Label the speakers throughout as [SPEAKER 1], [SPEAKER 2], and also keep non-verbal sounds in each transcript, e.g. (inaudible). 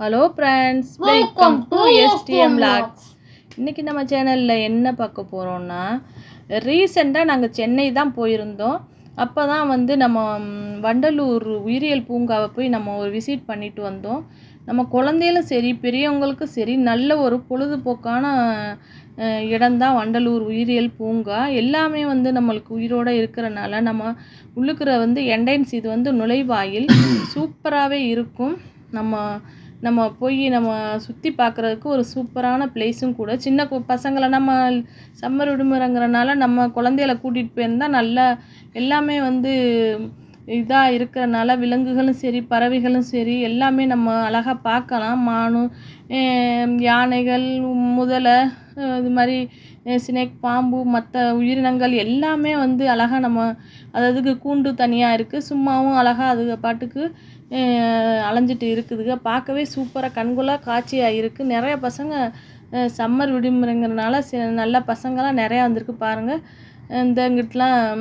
[SPEAKER 1] Hello friends welcome to STM logs இன்றைக்கி நம்ம சேனலில் என்ன பார்க்க போகிறோம்னா ரீசெண்டாக நாங்கள் சென்னை தான் போயிருந்தோம். அப்போ தான் வந்து நம்ம வண்டலூர் உயிரியல் பூங்காவை போய் நம்ம ஒரு விசிட் பண்ணிட்டு வந்தோம். நம்ம குழந்தைகளும் சரி பெரியவங்களுக்கும் சரி நல்ல ஒரு பொழுதுபோக்கான இடம்தான் வண்டலூர் உயிரியல் பூங்கா. எல்லாமே வந்து நம்மளுக்கு உயிரோடு இருக்கிறனால நம்ம உள்ளுக்குற வந்து என்டைன்ஸ் இது வந்து நுழைவாயில். (coughs) சூப்பராகவே இருக்கும். நம்ம நம்ம போய் நம்ம சுற்றி பார்க்குறதுக்கு ஒரு சூப்பரான பிளேஸும் கூட. சின்ன பசங்களை நம்ம சம்மர் விடுமுறைங்கிறனால நம்ம குழந்தைகளை கூட்டிகிட்டு போயிருந்தா நல்லா எல்லாமே வந்து இதாக இருக்கிறனால விலங்குகளும் சரி பறவைகளும் சரி எல்லாமே நம்ம அழகாக பார்க்கலாம். மானும் யானைகள் முதலை இது மாதிரி ஸ்னேக் பாம்பு மற்ற உயிரினங்கள் எல்லாமே வந்து அழகாக நம்ம அது அதுக்கு கூண்டு தனியாக இருக்குது சும்மாவும் அழகாக அது பாட்டுக்கு அலைஞ்சிட்டு இருக்குதுங்க. பார்க்கவே சூப்பராக கண்கொள்ளா காட்சியாக இருக்குது நிறைய பசங்க சம்மர் விடுமுறைங்கிறனால சில நல்ல பசங்களாம் நிறையா வந்திருக்கு பாருங்கள் இந்த இங்கிட்டலாம்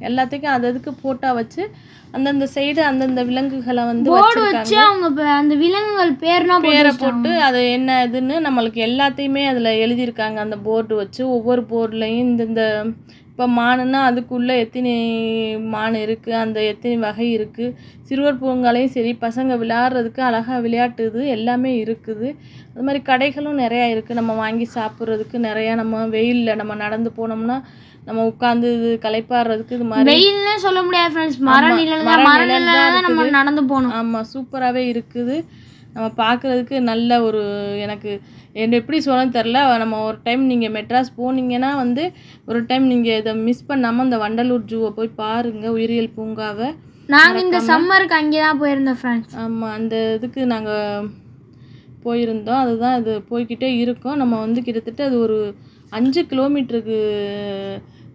[SPEAKER 1] எல்லாத்துக்கும் அது அதுக்கு போட்டா வச்சு அந்தந்த சைடு அந்தந்த விலங்குகளை வந்து
[SPEAKER 2] போர்டு வச்சு அவங்க அந்த விலங்குகள் பேர்னா
[SPEAKER 1] பேரை போட்டு அது என்ன இதுன்னு நம்மளுக்கு எல்லாத்தையுமே அதில் எழுதியிருக்காங்க. அந்த போர்டு வச்சு ஒவ்வொரு போர்டுலையும் இந்தந்த இப்போ மானுன்னா அதுக்குள்ளே எத்தனை மான் இருக்குது அந்த எத்தனை வகை இருக்குது சிறுவர் பூங்காலையும் சரி பசங்க விளையாடுறதுக்கு அழகாக விளையாட்டு இது எல்லாமே இருக்குது. அது மாதிரி கடைகளும் நிறையா இருக்குது நம்ம வாங்கி சாப்பிட்றதுக்கு நிறையா நம்ம வெயிலில் நம்ம நடந்து போனோம்னா நம்ம உட்காந்து இது களைப்பாடுறதுக்கு இது மாதிரி
[SPEAKER 2] வெயில்னே சொல்ல முடியாது ஃப்ரெண்ட்ஸ் மர நிழல்
[SPEAKER 1] மர
[SPEAKER 2] நிழல்ல நம்ம. நடந்து போகணும்.
[SPEAKER 1] ஆமாம் சூப்பராகவே இருக்குது. நம்ம பார்க்குறதுக்கு நல்ல ஒரு எனக்கு என்ன எப்படி சொல்லணும்னு தெரில நம்ம ஒரு டைம் நீங்கள் மெட்ராஸ் போனீங்கன்னா வந்து ஒரு டைம் நீங்கள் இதை மிஸ் பண்ணாமல் இந்த வண்டலூர் ஜூவை போய் பாருங்கள் உயிரியல் பூங்காவை.
[SPEAKER 2] நாங்க இந்த சம்மருக்கு அங்கே தான் போயிருந்தோம் ஃப்ரெண்ட்ஸ்
[SPEAKER 1] ஆமாம் அந்த இதுக்கு நாங்கள் போயிருந்தோம். அதுதான் இது போய்க்கிட்டே இருக்கோம். நம்ம வந்து கிட்டத்தட்ட அது ஒரு அஞ்சு கிலோமீட்டருக்கு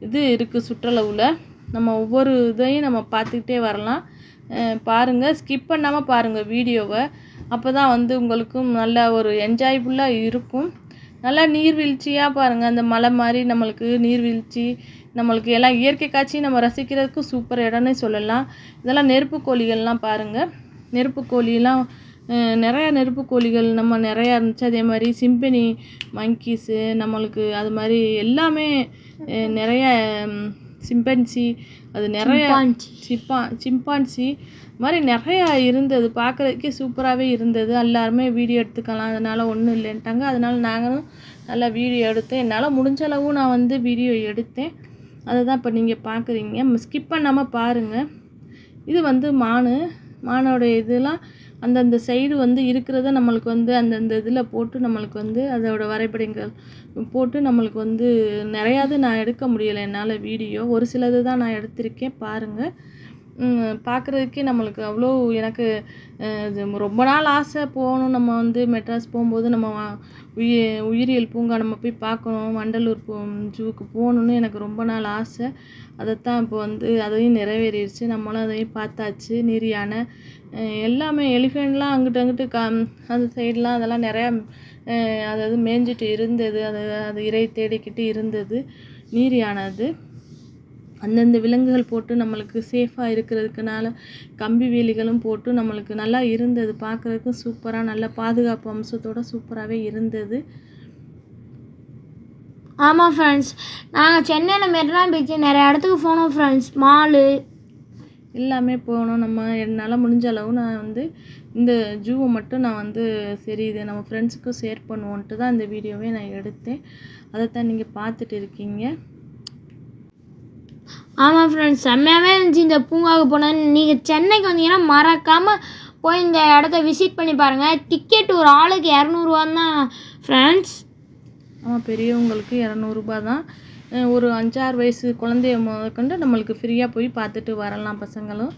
[SPEAKER 1] இது இருக்குது சுற்றளவில். நம்ம ஒவ்வொரு இதையும் நம்ம பார்த்துக்கிட்டே வரலாம். பாருங்கள் ஸ்கிப் பண்ணாமல் பாருங்கள் வீடியோவை. அப்போ தான் வந்து உங்களுக்கும் நல்ல ஒரு என்ஜாய்ஃபுல்லாக இருக்கும். நல்லா நீர்வீழ்ச்சியாக பாருங்கள் அந்த மலை மாதிரி நம்மளுக்கு நீர்வீழ்ச்சி நம்மளுக்கு எல்லாம் இயற்கை காட்சி நம்ம ரசிக்கிறதுக்கு சூப்பர் இடம்னே சொல்லலாம். இதெல்லாம் நெருப்பு கோழிகள்லாம் பாருங்கள் நெருப்பு கோழிலாம் நிறைய நெருப்பு கோழிகள் நம்ம நிறையா இருந்துச்சு. அதே மாதிரி சிம்பனி மங்கீஸு நம்மளுக்கு அது மாதிரி எல்லாமே நிறைய சிம்பன்சி அது நிறைய. சிப்பா சிம்பான்சி மாதிரி நிறையா இருந்தது. பார்க்குறதுக்கே சூப்பராகவே இருந்தது. எல்லாருமே வீடியோ எடுத்துக்கலாம். அதனால் ஒன்றும் இல்லைன்ட்டாங்க. அதனால் நாங்களும் நல்லா வீடியோ எடுத்தேன். என்னால் முடிஞ்ச அளவு நான் வந்து வீடியோ எடுத்தேன். அதை தான் இப்போ நீங்கள் பார்க்குறீங்க ஸ்கிப் பண்ணாமல் பாருங்கள் இது வந்து மானு. மானோட இதெல்லாம் அந்தந்த சைடு வந்து இருக்கிறத நம்மளுக்கு வந்து அந்தந்த இதில் போட்டு நம்மளுக்கு வந்து அதோட வரைபடங்கள் போட்டு நம்மளுக்கு வந்து நிறையாது நான் எடுக்க முடியலை என்னால் வீடியோ. ஒரு சிலது தான் நான் எடுத்திருக்கேன். பாருங்கள் பார்க்குறதுக்கே நம்மளுக்கு அவ்வளோ எனக்கு இது ரொம்ப நாள் ஆசை போகணும். நம்ம வந்து மெட்ராஸ் போகும்போது நம்ம உயிர் உயி உயிரியல் பூங்கா நம்ம போய் பார்க்கணும் வண்டலூர் பூ ஜூவுக்கு போகணுன்னு எனக்கு ரொம்ப நாள் ஆசை. அதைத்தான் இப்போ வந்து அதையும் நிறைவேறிடுச்சு. நம்மளும் அதையும் பார்த்தாச்சு. நீர் யானை எல்லாமே எலிஃபெண்ட்லாம் அங்கிட்டு அங்கிட்டு கா அந்த சைட்லாம் அதெல்லாம் நிறையா அதாவது மேய்ஞ்சிட்டு இருந்தது. அது அது இறை தேடிக்கிட்டு இருந்தது. நீர் யானை அது அந்தந்த விலங்குகள் போட்டு நம்மளுக்கு சேஃபாக இருக்கிறதுக்குனால கம்பி வேலிகளும் போட்டு நம்மளுக்கு நல்லா இருந்தது. பார்க்குறதுக்கும் சூப்பராக நல்ல பாதுகாப்பு அம்சத்தோட சூப்பராகவே இருந்தது.
[SPEAKER 2] ஆமாம் ஃப்ரெண்ட்ஸ் நாங்கள் சென்னையில் மெரினா பீச் நிறைய இடத்துக்கு போனோம் ஃப்ரெண்ட்ஸ் மாலு
[SPEAKER 1] எல்லாமே போகணும் நம்ம என்னால் முடிஞ்ச அளவு நான் வந்து இந்த ஜூவை மட்டும் நான் வந்து சரி இதை நம்ம ஃப்ரெண்ட்ஸுக்கும் ஷேர் பண்ணுவோன்ட்டு தான் இந்த வீடியோவே நான் எடுத்தேன். அதைத்தான் நீங்கள் பார்த்துட்டு இருக்கீங்க.
[SPEAKER 2] ஆமாம் ஃப்ரெண்ட்ஸ் செம்மையாகவே இருந்துச்சு இந்த பூங்காவுக்கு போனது நீங்கள் சென்னைக்கு வந்தீங்கன்னா மறக்காமல் போய் இந்த இடத்த விசிட் பண்ணி பாருங்கள் டிக்கெட் ஒரு ஆளுக்கு இரநூறுவான்னா தான் ஃப்ரெண்ட்ஸ்
[SPEAKER 1] ஆமாம் பெரியவங்களுக்கு இரநூறுபா தான். ஒரு அஞ்சாறு வயசு குழந்தைய முதற்கொண்டு நம்மளுக்கு ஃப்ரீயாக போய் பார்த்துட்டு வரலாம் பசங்களும்.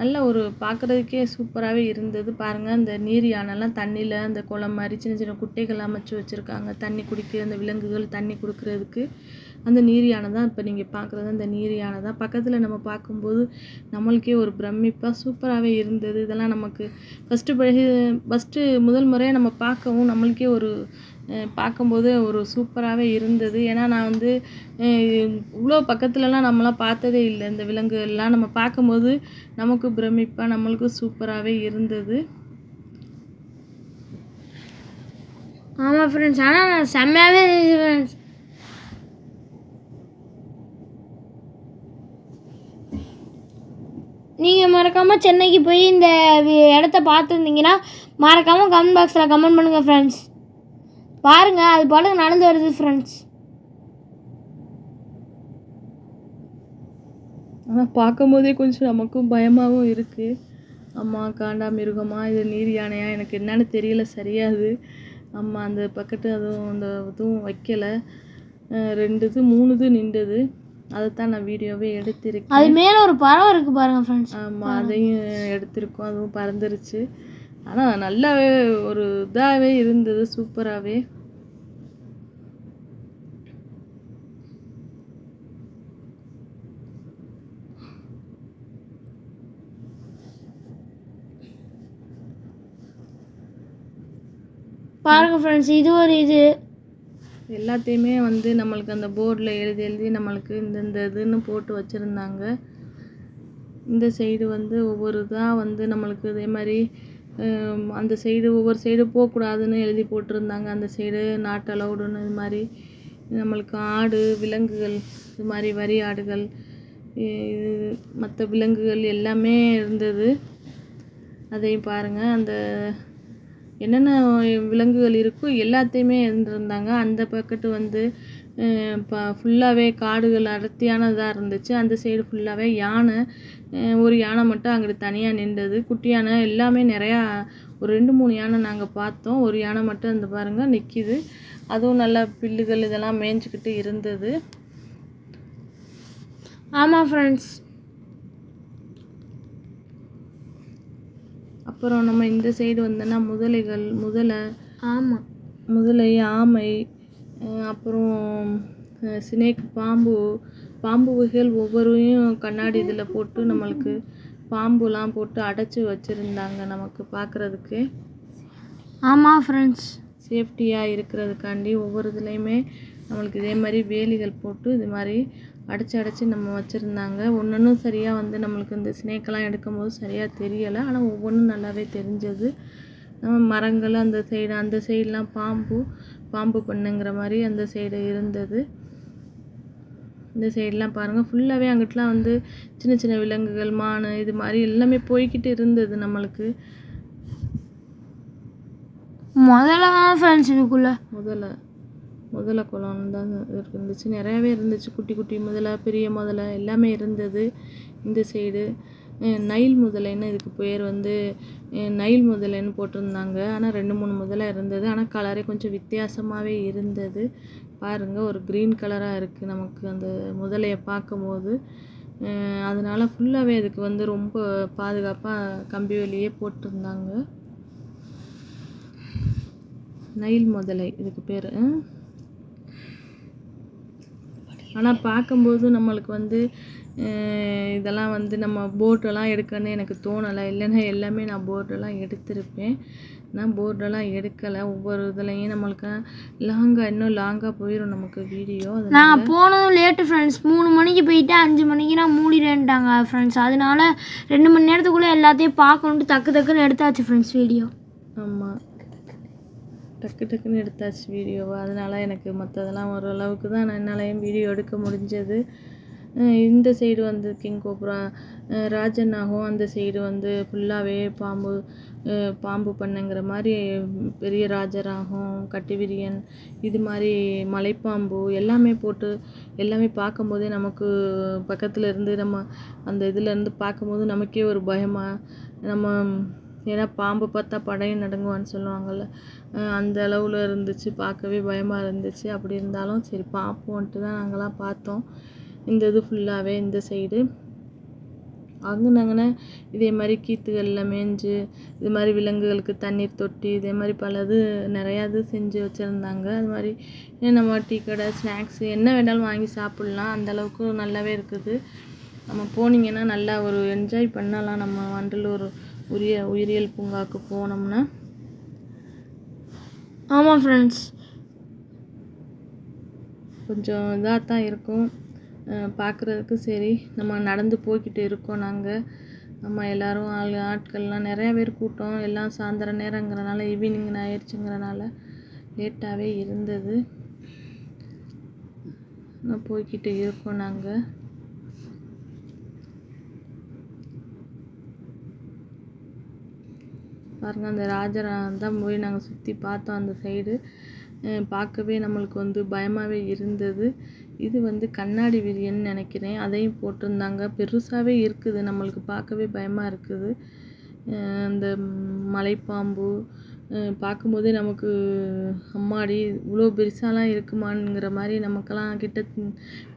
[SPEAKER 1] நல்ல ஒரு பார்க்குறதுக்கே சூப்பராகவே இருந்தது. பாருங்கள் அந்த நீர் யானைலாம் தண்ணியில் அந்த குளம் மாதிரி சின்ன சின்ன குட்டைகள் அமைச்சு வச்சுருக்காங்க. தண்ணி குடிக்க அந்த விலங்குகள் தண்ணி கொடுக்கறதுக்கு. அந்த நீர் யானை தான் இப்போ நீங்கள் பார்க்குறது அந்த நீர் யானை தான். பக்கத்தில் நம்ம பார்க்கும்போது நம்மளுக்கே ஒரு பிரமிப்பாக சூப்பராகவே இருந்தது. இதெல்லாம் நமக்கு ஃபஸ்ட்டு பழகி ஃபஸ்ட்டு முதல் முறையாக நம்ம பார்க்கவும் நம்மளுக்கே ஒரு பார்க்கும்போது ஒரு சூப்பராகவே இருந்தது. ஏன்னா நான் வந்து இவ்வளோ பக்கத்துலலாம் நம்மளாம் பார்த்ததே இல்லை. இந்த விலங்குகள்லாம் நம்ம பார்க்கும்போது நமக்கு பிரமிப்பாக நம்மளுக்கும் சூப்பராகவே இருந்தது.
[SPEAKER 2] ஆமாம் ஃப்ரெண்ட்ஸ் ஆனால் நான் செம்மையாகவே ஃப்ரெண்ட்ஸ் நீங்கள் மறக்காமல் சென்னைக்கு போய் இந்த இடத்த பார்த்துருந்தீங்கன்னா மறக்காமல் கமெண்ட் பாக்ஸில் கமெண்ட் பண்ணுங்கள் ஃப்ரெண்ட்ஸ் பாருங்கள் அது பாட்டுக்கு நடந்து வருது ஃப்ரெண்ட்ஸ்
[SPEAKER 1] ஆனால் பார்க்கும்போதே கொஞ்சம் நமக்கும் பயமாகவும் இருக்குது அம்மா காண்டா மிருகமா இது நீர் யானையா? எனக்கு என்னன்னு தெரியல சரியாது. அம்மா அந்த பக்கத்து அதுவும் அந்த இதுவும் வைக்கலை. ரெண்டு இது மூணு இது நின்றுது. அதைத்தான் நான் வீடியோவே எடுத்திருக்கேன்.
[SPEAKER 2] அது மேலே ஒரு பறவை இருக்குது பாருங்கள் ஃப்ரெண்ட்ஸ்
[SPEAKER 1] ஆமாம் அதையும் எடுத்திருக்கோம். அதுவும் பறந்துருச்சு. ஆனால் நல்லாவே ஒரு இதாகவே இருந்தது சூப்பராகவே
[SPEAKER 2] பாருங்கள் ஃப்ரெண்ட்ஸ் இது ஒரு இது.
[SPEAKER 1] எல்லாத்தையுமே வந்து நம்மளுக்கு அந்த போர்டில் எழுதி எழுதி நம்மளுக்கு இந்த இதுன்னு போட்டு வச்சுருந்தாங்க. இந்த சைடு வந்து ஒவ்வொரு இதாக வந்து நம்மளுக்கு இதே மாதிரி அந்த சைடு ஒவ்வொரு சைடு போகக்கூடாதுன்னு எழுதி போட்டிருந்தாங்க. அந்த சைடு நாட் அலவுடுன்னு இது மாதிரி நம்மளுக்கு ஆடு விலங்குகள் இது மாதிரி வரி ஆடுகள் மற்ற விலங்குகள் எல்லாமே இருந்தது. அதையும் பாருங்கள் அந்த என்னென்ன விலங்குகள் இருக்கோ எல்லாத்தையுமே இருந்திருந்தாங்க. அந்த பக்கத்து வந்து ஃபுல்லாகவே காடுகள் அடர்த்தியானதாக இருந்துச்சு. அந்த சைடு ஃபுல்லாகவே யானை ஒரு யானை மட்டும் அங்கிட்டு தனியாக நின்றது. குட்டி யானை எல்லாமே நிறையா ஒரு ரெண்டு மூணு யானை நாங்கள் பார்த்தோம். ஒரு யானை மட்டும் அந்த பாருங்கள் நிற்கிது அதுவும் நல்லா பில்லுகள் இதெல்லாம் மேய்ஞ்சிக்கிட்டு இருந்தது.
[SPEAKER 2] ஆமாம் ஃப்ரெண்ட்ஸ்
[SPEAKER 1] அப்புறம் நம்ம இந்த சைடு வந்தோன்னா முதலைகள் முதலை
[SPEAKER 2] ஆமாம்
[SPEAKER 1] முதலை ஆமை அப்புறம் ஸ்னேக் பாம்பு பாம்பு வகைகள் ஒவ்வொருவையும் கண்ணாடி இதில் போட்டு நம்மளுக்கு பாம்புலாம் போட்டு அடைச்சி வச்சுருந்தாங்க நமக்கு பார்க்குறதுக்கு
[SPEAKER 2] ஆமாம் ஃப்ரெண்ட்ஸ்
[SPEAKER 1] சேஃப்டியாக இருக்கிறதுக்காண்டி ஒவ்வொரு இதுலேயுமே நம்மளுக்கு இதே மாதிரி வேலிகள் போட்டு இது மாதிரி அடைச்சி அடைச்சி நம்ம வச்சுருந்தாங்க. ஒன்றொன்றும் சரியாக வந்து நம்மளுக்கு இந்த ஸ்னேக்கெல்லாம் எடுக்கும்போது சரியாக தெரியலை. ஆனால் ஒவ்வொன்றும் நல்லாவே தெரிஞ்சது. நம்ம மரங்கள் அந்த சைடு அந்த சைடெலாம் பாம்பு பாம்பு பண்ணுங்கிற மாதிரி அந்த சைடு இருந்தது. இந்த சைடெலாம் பாருங்கள் ஃபுல்லாகவே அங்கிட்டலாம் வந்து சின்ன சின்ன விலங்குகள் மான் இது மாதிரி எல்லாமே போய்க்கிட்டு இருந்தது நம்மளுக்கு.
[SPEAKER 2] முதல்ல தான் ஃப்ரெண்ட்ஸ் இதுக்குள்ளே
[SPEAKER 1] முதல்ல. முதல குளம் தான் இருந்துச்சு. நிறையாவே இருந்துச்சு. குட்டி குட்டி முதலை பெரிய முதலை எல்லாமே இருந்தது இந்த சைடு நைல் முதலைன்னு இதுக்கு பேர் வந்து நைல் முதலைன்னு போட்டிருந்தாங்க. ஆனால் ரெண்டு மூணு முதலை இருந்தது. ஆனால் கலரே கொஞ்சம் வித்தியாசமாகவே இருந்தது. பாருங்கள் ஒரு க்ரீன் கலராக இருக்குது நமக்கு அந்த முதலையை பார்க்கும்போது. அதனால் ஃபுல்லாகவே அதுக்கு வந்து ரொம்ப பாதுகாப்பாக கம்பி வேலியே போட்டிருந்தாங்க. நைல் முதலை இதுக்கு பேர். ஆனால் பார்க்கும்போது நம்மளுக்கு வந்து இதெல்லாம் வந்து நம்ம போட்டெல்லாம் எடுக்கணும்னு எனக்கு தோணலை. இல்லைன்னா எல்லாமே நான் போட்டெல்லாம் எடுத்திருப்பேன். நான் போர்டெல்லாம் எடுக்கலை. ஒவ்வொரு இதுலையும் நம்மளுக்கு லாங்காக இன்னும் லாங்காக போயிடும் நமக்கு வீடியோ
[SPEAKER 2] நாங்கள் போனதும் லேட்டு ஃப்ரெண்ட்ஸ் மூணு மணிக்கு போயிட்டு அஞ்சு மணிக்கு நான் மூடிடுன்ட்டாங்க ஃப்ரெண்ட்ஸ் அதனால ரெண்டு மணி நேரத்துக்குள்ளே எல்லாத்தையும் பார்க்கணுன்ட்டு டக்கு டக்குன்னு எடுத்தாச்சு ஃப்ரெண்ட்ஸ் வீடியோ
[SPEAKER 1] ஆமாம் டக்கு டக்குன்னு எடுத்தாச்சு வீடியோவை அதனால் எனக்கு மற்றதெல்லாம் ஓரளவுக்கு தான் நான் என்னாலையும் வீடியோ எடுக்க முடிஞ்சது. இந்த சைடு வந்து கிங் கோப்ரா ராஜனாகும் ராஜன்னாகும் அந்த சைடு வந்து ஃபுல்லாகவே பாம்பு பாம்பு பண்ணங்கிற மாதிரி பெரிய ராஜராகும் கட்டுவிரியன் இது மாதிரி மலைப்பாம்பு எல்லாமே போட்டு எல்லாமே பார்க்கும்போதே நமக்கு பக்கத்தில் இருந்து நம்ம அந்த இதுலேருந்து பார்க்கும்போது நமக்கே ஒரு பயமாக நம்ம ஏன்னா பாம்பு பார்த்தா படையும் நடுங்குவான்னு சொல்லுவாங்கள்ல அந்த அளவில் இருந்துச்சு பார்க்கவே பயமாக இருந்துச்சு. அப்படி இருந்தாலும் சரி பார்ப்போன்ட்டு தான் நாங்களாம் பார்த்தோம். இந்த இது ஃபுல்லாகவே இந்த சைடு அங்கனங்கன இதே மாதிரி கீத்துகளில் மேய்ஞ்சு இது மாதிரி விலங்குகளுக்கு தண்ணீர் தொட்டி இதே மாதிரி பல இது நிறையா இது செஞ்சு வச்சுருந்தாங்க. அது மாதிரி நம்ம டீ கடை ஸ்நாக்ஸு என்ன வேணாலும் வாங்கி சாப்பிட்லாம். அந்தளவுக்கு நல்லாவே இருக்குது. நம்ம போனீங்கன்னா நல்லா ஒரு என்ஜாய் பண்ணலாம். நம்ம வண்டலூர் உரிய உயிரியல் பூங்காவுக்கு போனோம்னா.
[SPEAKER 2] ஆமாம் ஃப்ரெண்ட்ஸ்
[SPEAKER 1] கொஞ்சம் இதாக தான் இருக்கும் பார்க்குறதுக்கு சரி. நம்ம நடந்து போய்கிட்டு இருக்கோம் நாங்கள் நம்ம எல்லோரும் ஆள் ஆட்கள்லாம் நிறையா பேர் கூட்டம். எல்லாம் சாயந்தர நேரங்கிறனால ஈவினிங் ஆயிடுச்சுங்கிறனால லேட்டாகவே இருந்தது. போய்கிட்டு இருக்கோம் நாங்கள் பாருங்கள் அந்த ராஜராஜன் தான் போய் நாங்கள் சுற்றி பார்த்தோம் அந்த சைடு பார்க்கவே நம்மளுக்கு வந்து பயமாகவே இருந்தது. இது வந்து கண்ணாடி விரியன்னு நினைக்கிறேன். அதையும் போட்டிருந்தாங்க. பெருசாகவே இருக்குது. நம்மளுக்கு பார்க்கவே பயமாக இருக்குது. அந்த மலைப்பாம்பு பார்க்கும்போதே நமக்கு அம்மாடி இவ்வளோ பெருசாலாம் இருக்குமானுங்கிற மாதிரி நமக்கெல்லாம் கிட்ட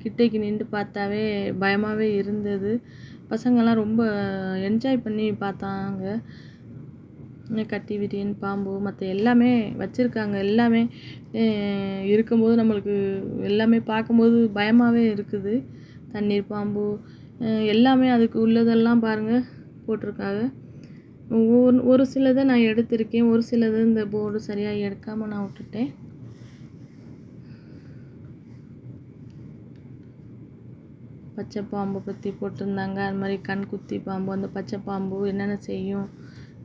[SPEAKER 1] கிட்டேக்கு நின்று பார்த்தாவே பயமாகவே இருந்தது. பசங்கள்லாம் ரொம்ப என்ஜாய் பண்ணி பார்த்தாங்க. கட்டி விரியன் பாம்பு மற்ற எல்லாமே வச்சுருக்காங்க. எல்லாமே இருக்கும்போது நம்மளுக்கு எல்லாமே பார்க்கும்போது பயமாகவே இருக்குது. தண்ணீர் பாம்பு எல்லாமே அதுக்கு உள்ளதெல்லாம் பாருங்கள் போட்டிருக்காங்க. ஒரு ஒரு சிலதை நான் எடுத்திருக்கேன். ஒரு சிலது இந்த போர்டு சரியாக எடுக்காமல் நான் விட்டுட்டேன். பச்சை பாம்பு பற்றி போட்டிருந்தாங்க. அது மாதிரி கண் குத்தி பாம்பு அந்த பச்சை பாம்பு என்னென்ன செய்யும்?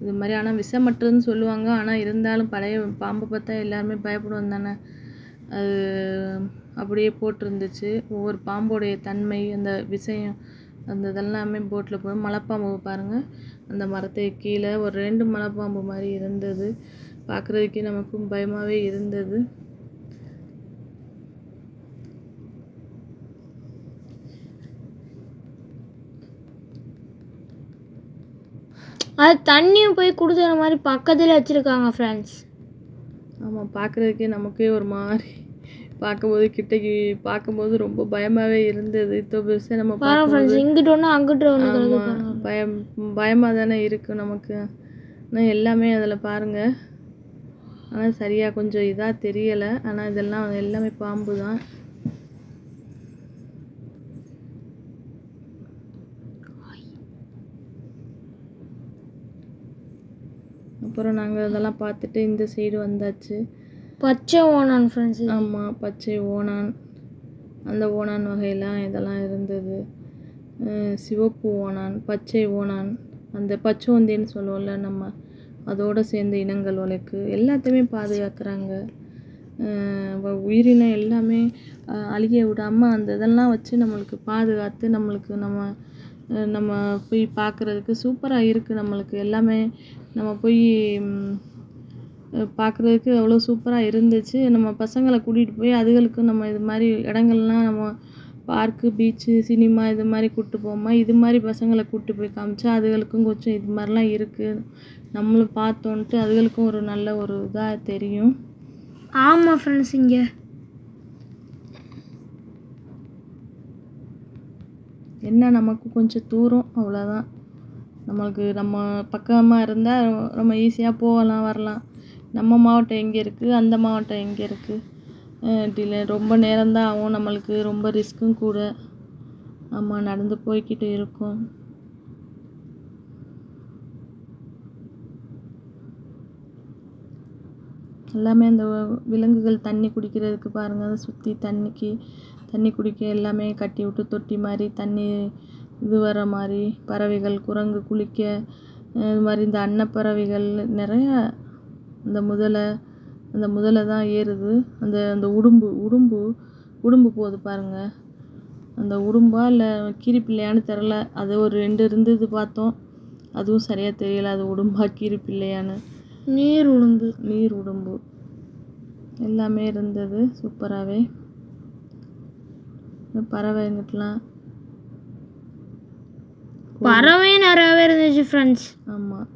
[SPEAKER 1] இது மாதிரி ஆனால் விஷமற்றதுன்னு சொல்லுவாங்க. ஆனால் இருந்தாலும் பழைய பாம்பை பார்த்தா எல்லாருமே பயப்படுவோம் தானே. அது அப்படியே போட்டிருந்துச்சு. ஒவ்வொரு பாம்போடைய தன்மை அந்த விஷயம் அந்த இதெல்லாமே போட்டில் போய் மலைப்பாம்பு பாருங்கள் அந்த மரத்துக்கு கீழே ஒரு ரெண்டு மலைப்பாம்பு மாதிரி இருந்தது. பார்க்குறதுக்கே நமக்கும் பயமாகவே இருந்தது.
[SPEAKER 2] அது தண்ணியும் போய் கொடுக்குற மாதிரி பக்கத்தில் வச்சுருக்காங்க ஃப்ரெண்ட்ஸ்
[SPEAKER 1] ஆமாம் பார்க்குறதுக்கே நமக்கே ஒரு மாதிரி. பார்க்கும்போது கிட்டக்கு பார்க்கும்போது ரொம்ப பயமாகவே இருந்தது. இப்போ பெருசாக நம்ம
[SPEAKER 2] ஃப்ரெண்ட்ஸ் இங்கிட்டு ஒன்று அங்கிட்டு ஒன்று
[SPEAKER 1] பயம் பயமாக தானே இருக்குது நமக்கு. ஆனால் எல்லாமே அதில் பாருங்கள் ஆனால் சரியாக கொஞ்சம் இதாக தெரியலை. ஆனால் இதெல்லாம் எல்லாமே பாம்பு தான் அப்புறம் நாங்கள் அதெல்லாம் பார்த்துட்டு இந்த சைடு வந்தாச்சு.
[SPEAKER 2] பச்சை ஓனான் ஃப்ரெண்ட்ஸ்
[SPEAKER 1] ஆமாம் பச்சை ஓணான். அந்த ஓணான் வகையெல்லாம் இதெல்லாம் இருந்தது. சிவப்பு ஓணான் பச்சை ஓணான் அந்த பச்சோந்தின்னு சொல்லுவோம்ல நம்ம அதோடு சேர்ந்த இனங்கள் வழக்கு எல்லாத்தையுமே பாதுகாக்கிறாங்க. உயிரினம் எல்லாமே அழிய விடாமல் அந்த இதெல்லாம் வச்சு நம்மளுக்கு பாதுகாத்து நம்மளுக்கு நம்ம நம்ம போய் பார்க்குறதுக்கு சூப்பராக இருக்குது நம்மளுக்கு. எல்லாமே நம்ம போய் பார்க்குறதுக்கு அவ்வளோ சூப்பராக இருந்துச்சு. நம்ம பசங்களை கூட்டிகிட்டு போய் அதுகளுக்கு நம்ம இது மாதிரி இடங்கள்லாம் நம்ம பார்க்கு பீச்சு சினிமா இது மாதிரி கூப்பிட்டு போமா இது மாதிரி பசங்களை கூப்பிட்டு போய் காமிச்சா அதுகளுக்கும் கொஞ்சம் இது மாதிரிலாம் இருக்குது நம்மளும் பார்த்தோன்ட்டு அதுகளுக்கும் ஒரு நல்ல ஒரு இதாக தெரியும்.
[SPEAKER 2] ஆமாம் ஃப்ரெண்ட்ஸ் இங்கே.
[SPEAKER 1] என்ன நமக்கு கொஞ்சம் தூரம் அவ்வளோதான் நம்மளுக்கு நம்ம பக்கமாக இருந்தால் நம்ம ஈஸியாக போகலாம் வரலாம். நம்ம மாவட்டம் எங்கே இருக்குது அந்த மாவட்டம் எங்கே இருக்குது டிலே ரொம்ப நேரம்தான் ஆகும் நம்மளுக்கு. ரொம்ப ரிஸ்க்கும் கூட. ஆமாம் நடந்து போய்கிட்டு இருக்கோம். எல்லாமே அந்த விலங்குகள் தண்ணி குடிக்கிறதுக்கு பாருங்கள் அதை சுற்றி தண்ணிக்கு தண்ணி குடிக்க எல்லாமே கட்டி விட்டு தொட்டி மாதிரி தண்ணி இது வர மாதிரி பறவைகள் குரங்கு குளிக்க இது மாதிரி இந்த அன்னப்பறவைகள் நிறைய இந்த முதலை அந்த முதலை தான் ஏறுது. அந்த அந்த உடும்பு உடும்பு உடும்பு போகுது பாருங்கள் அந்த உடும்பா இல்லை கீரி பிள்ளையான்னு தெரில அது ஒரு ரெண்டு இருந்தது பார்த்தோம். அதுவும் சரியாக தெரியல. அது உடும்பா கீரி பிள்ளையான்னு
[SPEAKER 2] நீர் உளும்பு
[SPEAKER 1] நீர் உடும்பு. எல்லாமே இருந்தது சூப்பராகவே. பறவைங்கிட்டலாம்
[SPEAKER 2] பறவை நிறையாவே இருந்துச்சு ஃப்ரெண்ட்ஸ்
[SPEAKER 1] ஆமாம்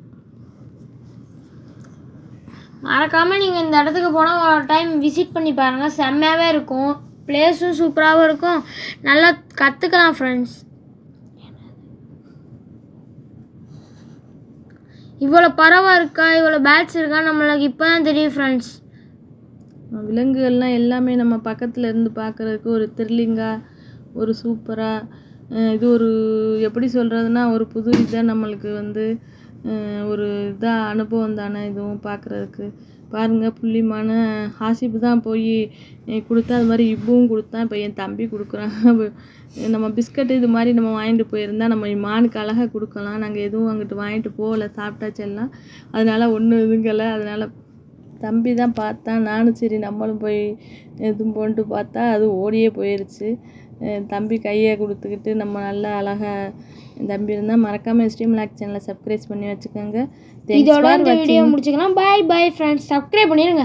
[SPEAKER 2] மறக்காமல் நீங்கள் இந்த இடத்துக்கு போனால் ஒரு டைம் விசிட் பண்ணி பாருங்கள் செம்மையாகவே இருக்கும். பிளேஸும் சூப்பராகவும் இருக்கும். நல்லா கற்றுக்கலாம் ஃப்ரெண்ட்ஸ் இவ்வளோ பறவை இருக்கா இவ்வளோ பேட்ஸ் இருக்கா நம்மளுக்கு இப்போ தான் தெரியும் ஃப்ரெண்ட்ஸ்
[SPEAKER 1] விலங்குகள்லாம் எல்லாமே நம்ம பக்கத்தில் இருந்து பார்க்குறதுக்கு ஒரு த்ரில்லிங்காக ஒரு சூப்பராக இது ஒரு எப்படி சொல்கிறதுனா ஒரு புது இதாக நம்மளுக்கு வந்து ஒரு இதாக அனுபவம் தானே இதுவும் பார்க்குறதுக்கு பாருங்கள் புள்ளிமான ஆசிப்பு தான் போய் கொடுத்தா அது மாதிரி இப்பவும் கொடுத்தான் இப்போ என் தம்பி கொடுக்குறான். (laughs) நம்ம பிஸ்கட் இது மாதிரி நம்ம வாங்கிட்டு போயிருந்தால் நம்ம மானுக்கு அழகாக கொடுக்கலாம். நாங்கள் எதுவும் அங்கிட்டு வாங்கிட்டு போகல சாப்பிட்டாச்செல்லாம் அதனால் ஒன்றும் இதுங்கலை அதனால் தம்பி தான் பார்த்தான். நானும் சரி நம்மளும் போய் எதுவும் போன்ட்டு பார்த்தா அது ஓடியே போயிருச்சு. தம்பி கையை கொடுத்துக்கிட்டு நம்ம நல்லா அழகாக தம்பி இருந்தால் மறக்காமல் எஸ்டிஎம் லாக் சேனலை சப்ஸ்கிரைப் பண்ணி வச்சுக்கோங்க.
[SPEAKER 2] இதோட வீடியோ முடிச்சுக்கலாம். பாய் பாய் ஃப்ரெண்ட்ஸ் சப்ஸ்கிரைப் பண்ணிடுங்க